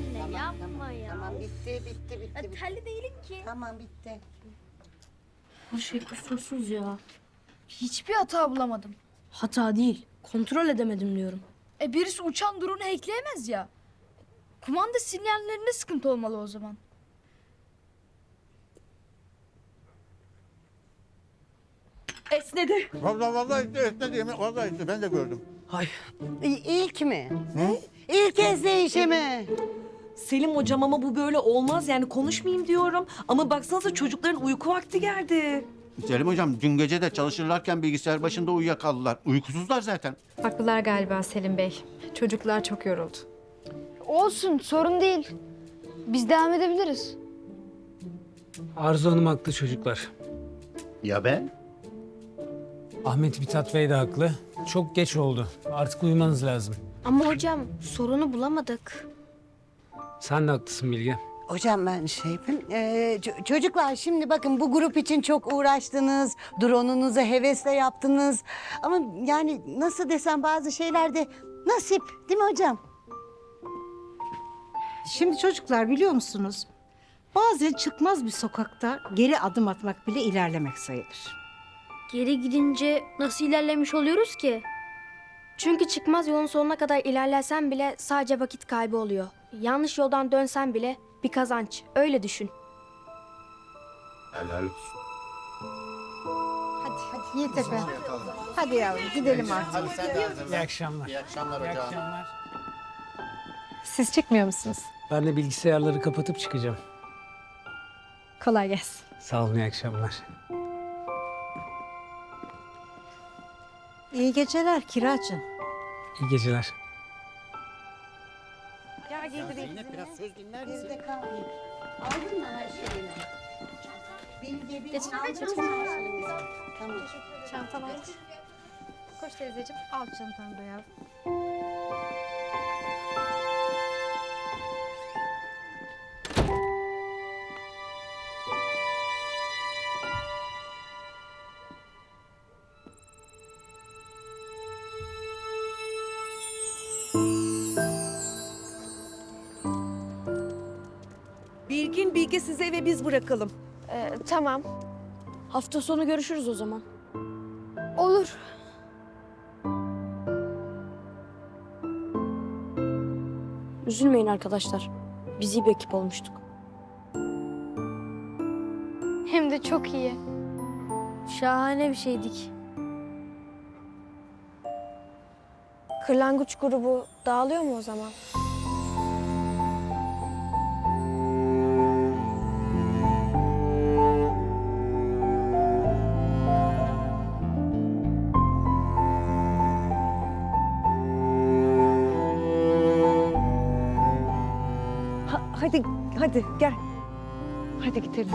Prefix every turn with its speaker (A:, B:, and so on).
A: anne yapma ya.
B: Tamam bitti bitti bitti.
A: Ya
B: bitti.
A: telli değilim ki.
B: Tamam bitti.
C: Her şey kusursuz ya.
D: Hiçbir hata bulamadım.
C: Hata değil. Kontrol edemedim diyorum.
D: E birisi uçan drone'u hackleyemez ya. Kumanda sinyallerinde sıkıntı olmalı o zaman.
E: Esnedi.
F: Vallahi vallahi işte esnedi yemin vallahi işte ben de gördüm.
B: İ- İlk mi? İlk esneyişi mi?
E: Selim hocam ama bu böyle olmaz yani konuşmayayım diyorum. Ama baksanıza çocukların uyku vakti geldi.
F: Selim hocam dün gece de çalışırlarken bilgisayar başında uyuyakaldılar. Uykusuzlar zaten.
G: Haklılar galiba Selim Bey. Çocuklar çok yoruldu.
D: Olsun sorun değil. Biz devam edebiliriz.
H: Arzu Hanım haklı çocuklar.
F: Ya ben?
H: Ahmet Mithat Bey de haklı. Çok geç oldu. Artık uyumanız lazım.
A: Ama hocam sorunu bulamadık.
H: Sen de haklısın Bilge.
B: Hocam ben şey yapayım. Ee, ço- çocuklar şimdi bakın bu grup için çok uğraştınız. Drone'unuzu hevesle yaptınız. Ama yani nasıl desem bazı şeyler de nasip değil mi hocam?
I: Şimdi çocuklar biliyor musunuz? Bazen çıkmaz bir sokakta geri adım atmak bile ilerlemek sayılır.
A: Geri gidince nasıl ilerlemiş oluyoruz ki? Çünkü çıkmaz yolun sonuna kadar ilerlesen bile sadece vakit kaybı oluyor. Yanlış yoldan dönsen bile bir kazanç. Öyle düşün.
F: Helal
I: Hadi hadi Yiğitepe. Hadi yavrum gidelim artık.
H: İyi akşamlar.
F: İyi akşamlar
H: İyi
F: hocam.
H: akşamlar.
G: Siz çıkmıyor musunuz?
H: Ben de bilgisayarları kapatıp çıkacağım.
G: Kolay gelsin.
H: Sağ olun iyi akşamlar.
I: İyi geceler kiracın.
H: İyi geceler.
F: Zeynep biraz söz dinler misin?
B: Bizde kalmayın. Aldın mı her şeyini? Bilge bir
G: Geçin,
B: aldın
G: geçin.
B: mı her şeyini? Tamam.
G: Çantanı aç. Koş teyzeciğim.
I: Al çantanı da yavrum.
E: Bilgin Bilge size eve biz bırakalım.
A: Ee, tamam.
C: Hafta sonu görüşürüz o zaman.
A: Olur.
C: Üzülmeyin arkadaşlar. Biz iyi bir ekip olmuştuk.
A: Hem de çok iyi. Şahane bir şeydik. Kırlangıç grubu dağılıyor mu o zaman?
E: Hadi hadi gel. Hadi gidelim.